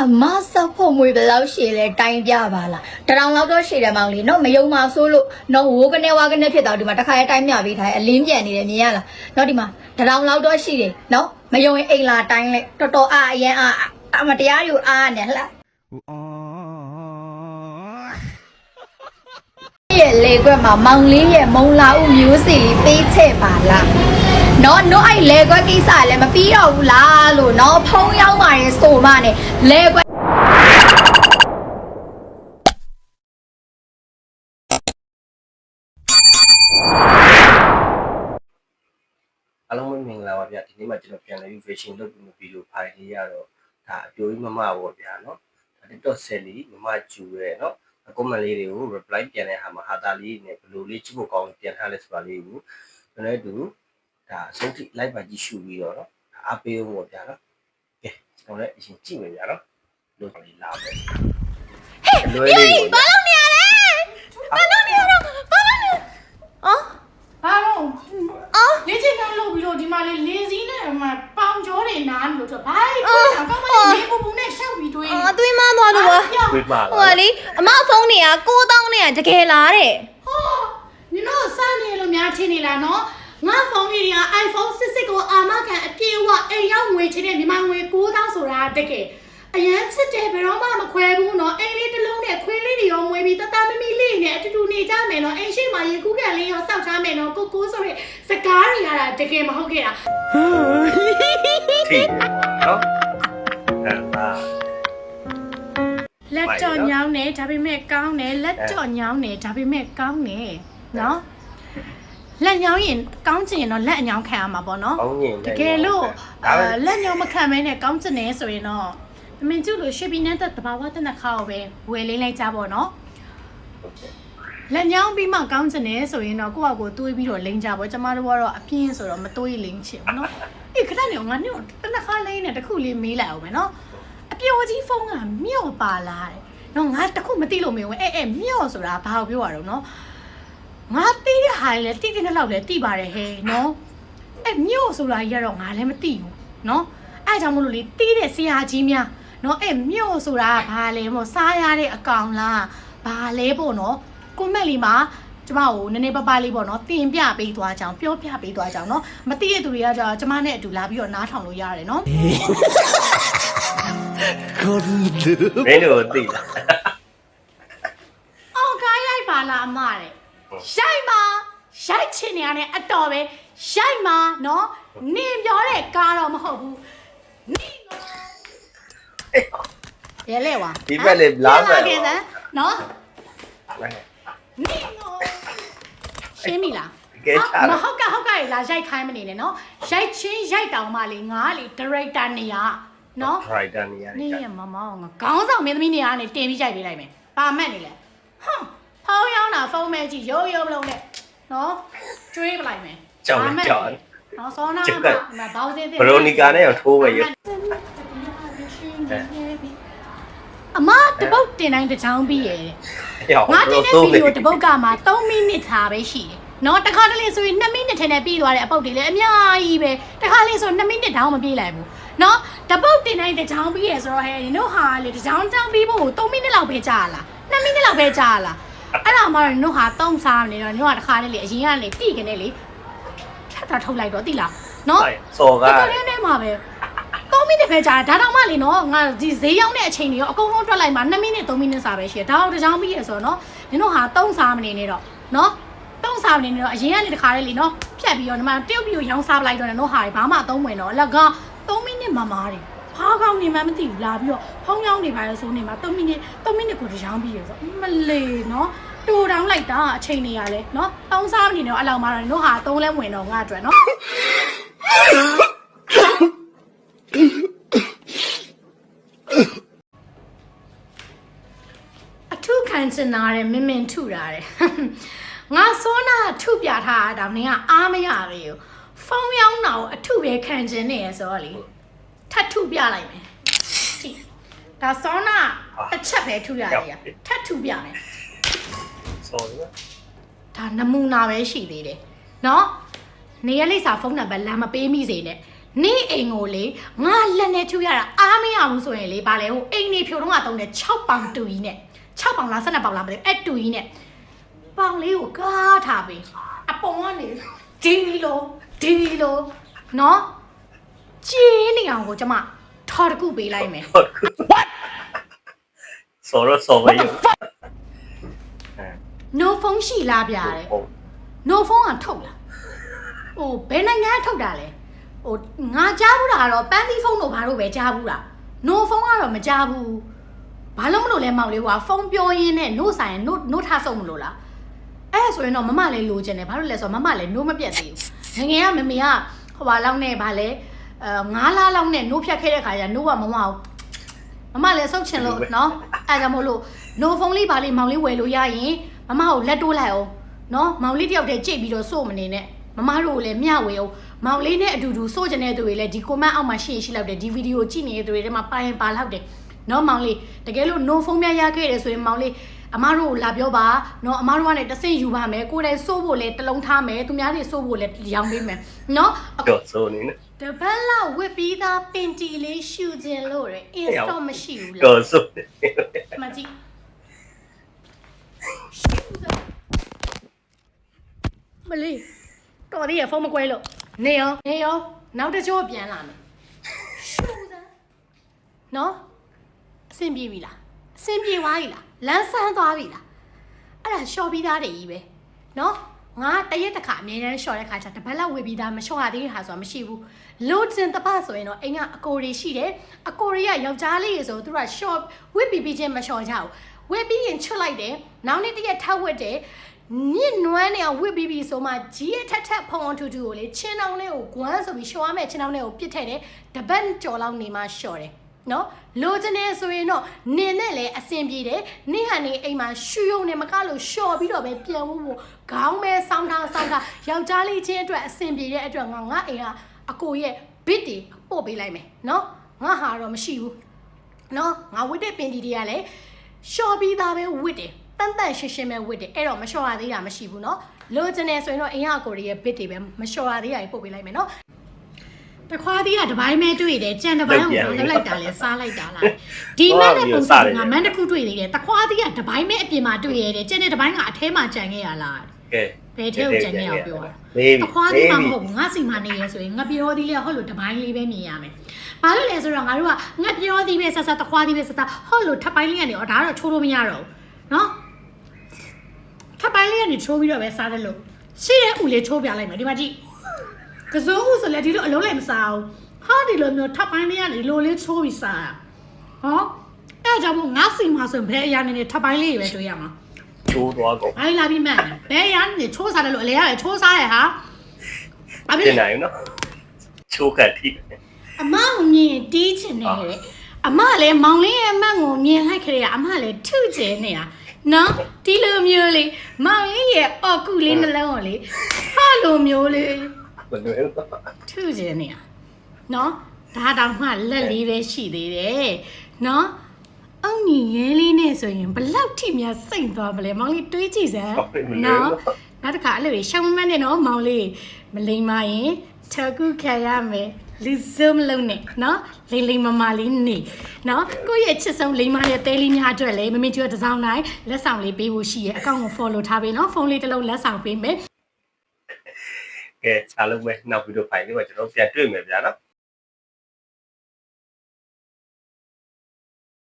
အမဆောက်ဖို့မွေဘယ်လောက်ရှည်လဲတိုင်းပြပါလားတရောင်လောက်တော့ရှည်တယ်မောင်လေးနော်မယုံပါဆိုးလို့နော်ဝိုးကနေဝါကနေဖြစ်တော့ဒီမှာတစ်ခါရဲတိုင်းမြပေးထားတယ်အလင်းပြန်နေတယ်မြင်ရလားနော်ဒီမှာတရောင်လောက်တော့ရှိတယ်နော်မယုံရင်အိမ်လာတိုင်းလိုက်တော်တော်အားအရင်အားအမတရားယူအားနဲ့ဟလားရဲ့လေကွက်မှာမောင်လေးရဲ့မုံလာဦးမျိုးစီလေးပေးချက်ပါလား နော်နှုတ်အဲ့လဲခွက်ကိစ္စလည်းမပြီးတော့ဘူးလားလို့နော်ဖုံးရောက်มาရင်ဆိုမှနဲ့လဲခွက်အလုံးမင်္ဂလာပါဗျဒီနေ့မှကျွန်တော်ပြန်လဲ revision လုပ်ပြီးဗီဒီယိုဖိုင်လေးရတော့ဒါအပြိုကြီးမမပေါ့ဗျာနော်ဒါ TikTok ဆယ်လေးမမကျူရဲနော်အကောမလေးတွေကို reply ပြန်တဲ့ဟာမှာဟာတာလေးနဲ့ဘယ်လိုလေးချစ်ဖို့ကောင်းပြန်ထားလဲဆိုတာလေးကိုကျွန်တော်တို့ ဒါအဆုံးထိ live ပါကြီးရှုပြီးတော့နော်အားပေးဖို့ပေါ့ဗျာနော်ကဲကျွန်တော်လည်းအရင်ကြည့်မယ်ဗျာနော်လို့လေးလာမယ်ဟေးလေးဘာလုပ်နေရလဲဘာလုပ်နေရတော့ဘာလုပ်နေအော်ဘာလို့အော်လေ့ကျင့်ခန်းလုပ်ပြီးတော့ဒီမှာလေလေစီးနဲ့အမပေါင်ကြောတွေနားလို့ဆိုဘာလဲကောင်းမလေးလေးပူပူနဲ့ရှောက်ပြီးတွေးအော်တွေးမသွားလို့ပါတွေးပါဟိုလေအမဖုန်းနေရ6000နဲ့တကယ်လားတဲ့ဟောနင်တို့စနေလို့များချင်းနေလားနော် ငါဖုန်းလေးတွေက iPhone 6ကိုအာမခံအပြည့်အဝအိမ်ရောက်ငွေချေတဲ့မြန်မာငွေ9000ဆိုတာတကယ်အရန်ချစ်တယ်ဘယ်တော့မှမခွဲဘူးနော်အိမ်လေးတစ်လုံးနဲ့ခွေးလေးတွေရောမွေးပြီးတသားမမီလေးနဲ့အတူတူနေကြမယ်နော်အိမ်ရှိမှရေကူးကန်လေးရောစောက်ထားမယ်နော်ကိုကိုဆိုရဲစကားတွေရတာတကယ်မဟုတ်ခဲ့တာထိနော်ဟမ်ပါလက်တော့ညောင်းနေဒါပေမဲ့ကောင်းတယ်လက်တော့ညောင်းနေဒါပေမဲ့ကောင်းတယ်နော် လက်ညောင်းရင်ကောင်းချင်ရင်တော့လက်အညောင်းခံရမှာပေါ့နော်ကောင်းညင်တကယ်လို့ဒါပဲအာလက်ညောင်းမခံမဲနဲ့ကောင်းချင်နေဆိုရင်တော့အမင်ကျလို့ရှေ့ပြီးနေတဲ့တဘာဝတနခါကိုပဲဝယ်လေးလိုက်ကြပေါ့နော်လက်ညောင်းပြီးမှကောင်းချင်နေဆိုရင်တော့ကိုယ့်အကိုတွေးပြီးတော့လိမ့်ကြပေါ့ကျမတို့ကတော့အပြင်းဆိုတော့မတွေးလိမ့်ချင်ဘူးနော်အေးခဏနေငါညို့တနခါလိမ့်နဲ့တခုလေးမေးလိုက်အောင်မယ်နော်အပြိုကြီးဖုန်းကမြော့ပါလားတဲ့နော်ငါတခုမသိလို့မင်းဝင်အဲ့အဲ့မြော့ဆိုတာဘာကိုပြောရတော့နော် ငါသိတဲ့ဟာလေတိတိနဲ့လောက်လေသိပါတယ်ဟဲ့နော်အဲ့မြော့ဆိုတာကြီးကတော့ငါလည်းမသိဘူးနော်အဲ့ကြောင့်မလို့လေသိတဲ့ဆရာကြီးများနော်အဲ့မြော့ဆိုတာကဘာလဲမို့စားရတဲ့အကောင်လားဘာလဲပေါ့နော်ကွန်မန့်လေးမှာကျမကိုနည်းနည်းပါးပါးလေးပေါ့နော်တင်ပြပေးသွားကြအောင်ပြောပြပေးသွားကြအောင်နော်မသိတဲ့သူတွေကကြာကျမနဲ့အတူလာပြီးတော့နားထောင်လို့ရတယ်နော်မင်းတို့သိလားအောင်ကားရိုက်ပါလားအမတဲ့ ရိုက်ပါရိုက်ချင်နေရတယ်အတော်ပဲရိုက်ပါနော်နင်ပြောတဲ့ကားတော့မဟုတ်ဘူးနင်ကရဲလေဝါဒီဘက်လေလားပဲကဲစမ်းနော်နင်ကရှင်းပြီလားကဲချမတာဟုတ်ကဟုတ်ကလာရိုက်ခိုင်းမနေနဲ့နော်ရိုက်ချင်းရိုက်တောင်မှလေငါလေဒါရိုက်တာနေရနော်ရိုက်တာနေရာနေနေရမမောင်းငါခေါင်းဆောင်မင်းသမီးနေရာကနေတင်ပြီးရိုက်ပေးလိုက်မယ်ပါမက်နေလဲဟမ် ဖုန်းရောင်းတာဖုန်းမဲကြည့်ရိုးရိုးမလုံးနဲ့နော်ကျွေးပလိုက်မယ်ကြောက်ကြောက်နော်စောနာကျုပ်ကမဘောင်းစင်းဘရိုနီကာနဲ့ရောထိုးပဲရအမတပုတ်တင်တိုင်းတစ်ချောင်းပြီးရဲ့ရောက်ငါတင်တဲ့သုံးဗီဒီယိုတပုတ်ကမှ3မိနစ်ထားပဲရှိတယ်နော်တခါတလေဆိုရင်2မိနစ်ထဲနဲ့ပြီးသွားတဲ့အပုတ်တွေလည်းအများကြီးပဲတခါလေဆို2မိနစ်တောင်မပြေးလိုက်ဘူးနော်တပုတ်တင်တိုင်းတစ်ချောင်းပြီးရဆိုတော့ဟဲ့နင်တို့ဟာလေတစ်ချောင်းတောင်းပြီးဖို့3မိနစ်လောက်ပဲကြာလား2မိနစ်လောက်ပဲကြာလား အဲ့ဒါမှတော့နင်တို့ဟာတုံးစားနေတော့နင်တို့ကတခါတလေအရင်ကလေတိကနေလေထပ်တာထုတ်လိုက်တော့တိလားနော်စော်ကဒီကနေ့နဲ့မှာပဲ3မိနစ်ပဲကြာဒါတော့မှလေနော်ငါဒီဈေးရောက်တဲ့အချိန်တွေရောအကုန်လုံးတွက်လိုက်မှာ2မိနစ်3မိနစ်စာပဲရှိတယ်ဒါတော့တစ်ချောင်းပြီးရဆိုတော့နော်နင်တို့ဟာ3စားမနေနဲ့တော့နော်တုံးစားမနေနဲ့တော့အရင်ကနေတခါလေးလीနော်ဖြတ်ပြီးတော့ဒီမှာတရုတ်ပြီးကိုရောင်းစားပလိုက်တော့တယ်နော်ဟာတွေဘာမှအသုံးဝင်တော့အလက3မိနစ်မှမာတယ် ဘာကောင်းနေမှမသိဘူးလာပြီးတော့ဖုံးရောင်းနေပါလေဆိုနေမှာ3မိနစ်3မိနစ်ကိုတစ်ချောင်းပြီးရဆိုမလေနော်တူတောင်းလိုက်တာအချိန်နေရလဲနော်တုံးစားမနေတော့အလောက်မှာတော့နော်ဟာ3လဲဝင်တော့ငါအတွက်နော်အထုခံချင်တာတဲ့မင်မင်ထုတာတဲ့ငါစောနာထုပြထားတာတော့နင်ကအားမရပဲよဖုန်းရောင်းတာကိုအထုပဲခံချင်နေရဆိုတော့လေ ထပ်ထုပြလိုက်မယ်ကြည့်ဒါစောနာတစ်ချက်ပဲထုရတယ်ရထပ်ထုပြမယ် စော်ရ ဒါနမူနာပဲရှိသေးတယ်เนาะနေရလိပ်စာဖုန်းနံပါတ်လမ်းမပေးမိစေနဲ့ နေအိမ်ကိုလေငါလက်နဲ့ထူရတာအားမရဘူးဆိုရင်လေဗာလေဟိုအိမ်နေဖြိုတော့ကတုံးတဲ့6ပေါင်တူကြီးနဲ့6ပေါင်လား12ပေါင်လားမသိဘူးအဲ့တူကြီးနဲ့ပေါင်လေးကိုကားထားပြီးအပေါ်ကနေဒီလိုဒီလိုနော် ကျင်းနေအောင်ကိုကျမထော်တစ်ခုပေးလိုက်မယ်ဟုတ်ကူ what ဆော်ရဆော်မယ no phone ရှိလားဗျာတဲ့ ဟုတ် no phone ကထုတ်လားဟိုဘယ်နိုင်ငံကထုတ်တာလဲဟိုငါကြားဘူးတာကတော့ပန်းသီးဖုန်းတို့ဘာလို့ပဲကြားဘူးတာ no phone ကတော့မကြားဘူးဘာလို့မလို့လဲမောင်လေးကွာဖုန်းပြောရင်းနဲ့ no ဆိုင် no no ထားဆုံးမလို့လားအဲ့ဒါဆိုရင်တော့မမလည်းလိုချင်တယ်ဘာလို့လဲဆိုတော့မမလည်း no မပြတ်သေးဘူးငငယ်ကမမေကဟိုဘာလောက်နဲ့ဗာလဲ အဲ9လလောက်နဲ့ no ဖြတ်ခဲ့တဲ့ခါကျ no ကမမအောင်မမလည်းဆုတ်ချင်လို့နော်အဲ့ဒါကြောင့်မို့လို့ no phone လေးဗာလေးမောင်လေးဝယ်လို့ရရင်မမကိုလက်တိုးလိုက်အောင်နော်မောင်လေးတယောက်တည်းကြိတ်ပြီးတော့စိုးမနေနဲ့မမတို့ကိုလည်းမျှဝေအောင်မောင်လေးနဲ့အတူတူစိုးချင်တဲ့သူတွေလည်းဒီ comment အောက်မှာရှိရင်ရှိလောက်တယ်ဒီဗီဒီယိုကြည့်နေတဲ့သူတွေထဲမှာပါရင်ပါလောက်တယ်နော်မောင်လေးတကယ်လို့ no phone များရခဲ့တယ်ဆိုရင်မောင်လေးအမတို့ကိုလာပြောပါနော်အမတို့ကနေတဆင့်ယူပါမယ်ကိုယ်တိုင်စိုးဖို့လည်းတစ်လုံးထားမယ်သူများတွေစိုးဖို့လည်းရောင်းပေးမယ်နော်အတော့ဆိုနေနဲ့ တပတ်လောက်ဝစ်ပြီးသားပင်တီလေးရှူခြင်းလို့ရယ် install မရှိဘူးလားတော့ဆိုနေမကြည့်မလေးတော်သေးရဖုန်းမကွဲလို့နေရောနေရောနောက်တစ်ကြောပြန်လာမယ်ရှူစမ်းနော်အဆင်ပြေပြီလားအဆင်ပြေသွားပြီလားလမ်းဆန်းသွားပြီလားအဲ့ဒါရှော့ပြီးသားတွေကြီးပဲနော် ငါတရက်တစ်ခါအမြဲတမ်းရှော့တဲ့ခါကျတပတ်လောက်ဝေပြီးသားမရှော့ရသေးတဲ့ဟာဆိုတာမရှိဘူးလို့စင်တပတ်ဆိုရင်တော့အိမ်ကအကိုတွေရှိတယ်အကိုတွေကယောက်ျားလေးတွေဆိုသူတို့ကရှော့ဝစ်ပြီးပြီးချင်းမရှော့ကြဘူးဝစ်ပြီးရင်ချွတ်လိုက်တယ်နောက်နေ့တစ်ရက်ထပ်ဝစ်တယ်ညစ်နွမ်းနေအောင်ဝစ်ပြီးပြီးဆိုမှကြီးရထက်ထက်ဖုံဖုံထူထူကိုလေချင်းတောင်းလေးကိုဂွမ်းဆိုပြီးရှော့ရမယ်ချင်းတောင်းလေးကိုပြစ်ထည့်တယ်တပတ်ကြော်လောက်နေမှရှော့တယ် နော်လိုချင်နေဆိုရင်တော့နင်းနဲ့လည်းအဆင်ပြေတယ်နင်းဟာနေအိမ်မှာရှူယုံနေမကလို့ရှော့ပြီးတော့ပဲပြန်ဖို့ဖို့ခေါင်းပဲစောင်းထားစောင်းထားယောက်ျားလေးချင်းအတွက်အဆင်ပြေတဲ့အတွက်ငါငါအိမ်ကအကိုရဲ့ဘစ်တွေပို့ပေးလိုက်မယ်နော်ငါဟာတော့မရှိဘူးနော်ငါဝစ်တဲ့ပင်တီတွေကလည်းရှော့ပြီးသားပဲဝစ်တယ်တန်တန်ရှင်းရှင်းပဲဝစ်တယ်အဲ့တော့မလျှော့ရသေးတာမရှိဘူးနော်လိုချင်နေဆိုရင်တော့အိမ်ကအကိုရဲ့ဘစ်တွေပဲမလျှော်ရသေးတာကြီးပို့ပေးလိုက်မယ်နော် တခွားသီးကတပိုင်းမဲတွေ့တယ်ကြံတပိုင်းကိုလောက်လိုက်တာလဲစားလိုက်တာလားဒီမက်နဲ့ပုံစံကမန်တစ်ခုတွေ့သေးတယ်တခွားသီးကတပိုင်းမဲအပြင်မှာတွေ့ရတယ်ကြံတဲ့တပိုင်းကအထဲမှာကြံခဲ့ရလားကဲဘယ်ထဲကိုကြံခဲ့အောင်ပြောတာမေးတခွားသီးမှမဟုတ်ဘူးငါစီမှာနေရဆိုရင်ငါပြောသီးလေးဟုတ်လို့တပိုင်းလေးပဲမြင်ရမယ်ဘာလို့လဲဆိုတော့ငါတို့ကငါပြောသီးပဲဆက်ဆက်တခွားသီးပဲဆက်ဆက်ဟုတ်လို့ထပ်ပိုင်းလေးကနေအော်ဒါကတော့ချိုးလို့မရတော့ဘူးနော်ထပ်ပိုင်းလေးကနေချိုးပြီးတော့ပဲစားတယ်လို့ရှိတဲ့ဥလေးချိုးပြလိုက်မယ်ဒီမှာကြည့် ကစိုးဥဆိုလည်းဒီလိုအလုံးလိုက်မစားဘူးဟာဒီလိုမျိုးထပ်ပိုင်းလေးကနေလိုလေးချိုးပြီးစားတာဟောအဲ့ဒါကြောင့်မို့ငါစီမှာဆိုရင်ဘယ်အရာနေနေထပ်ပိုင်းလေးတွေပဲတွေးရမှာချိုးသွားကုန်ဘာလဲလာပြီးမှန်တယ်ဘယ်အရာနေချိုးစားတယ်လို့အလေရတယ်ချိုးစားရဟာအမေပြင်နိုင်နော်ချိုးကတ်ထိအမကိုမြင်တီးချင်တယ်တဲ့အမလည်းမောင်လေးရဲ့အမတ်ကိုမြင်လိုက်ခရေကအမလည်းထုကျင်နေတာနော်ဒီလိုမျိုးလေးမောင်လေးရဲ့အော်ကူလေးနှလုံးကိုလေဟာလိုမျိုးလေး မလွယ်ဘူးထုကျင်နေရနော်ဒါတောင်မှလက်လေးပဲရှိသေးတယ်နော်အုံညီရဲလေးနဲ့ဆိုရင်ဘလောက်ထိများစိတ်သွားမလဲမောင်လေးတွေးကြည့်စမ်းနော်နောက်တစ်ခါအဲ့လိုရှောင်းမမနဲ့နော်မောင်လေးမလိမ္မာရင်ထကုခံရမယ်လူစုံလုံးနဲ့နော်လိမ့်လိမ့်မမလေးနေနော်ကိုယ့်ရဲ့ချစ်ဆုံးလိမ္မာရဲ့တဲလေးများအတွက်လေမမေကျွတ်တစ်စောင်းတိုင်းလက်ဆောင်လေးပေးဖို့ရှိရဲ့အကောင့်ကို follow ထားပေးနော်ဖုန်းလေးတစ်လုံးလက်ဆောင်ပေးမယ် ကဲအားလုံးပဲနောက်ဗီဒီယိုဖိုင်လေးမှာကျွန်တော်ပြန်တွေ့မယ်ဗျာနော်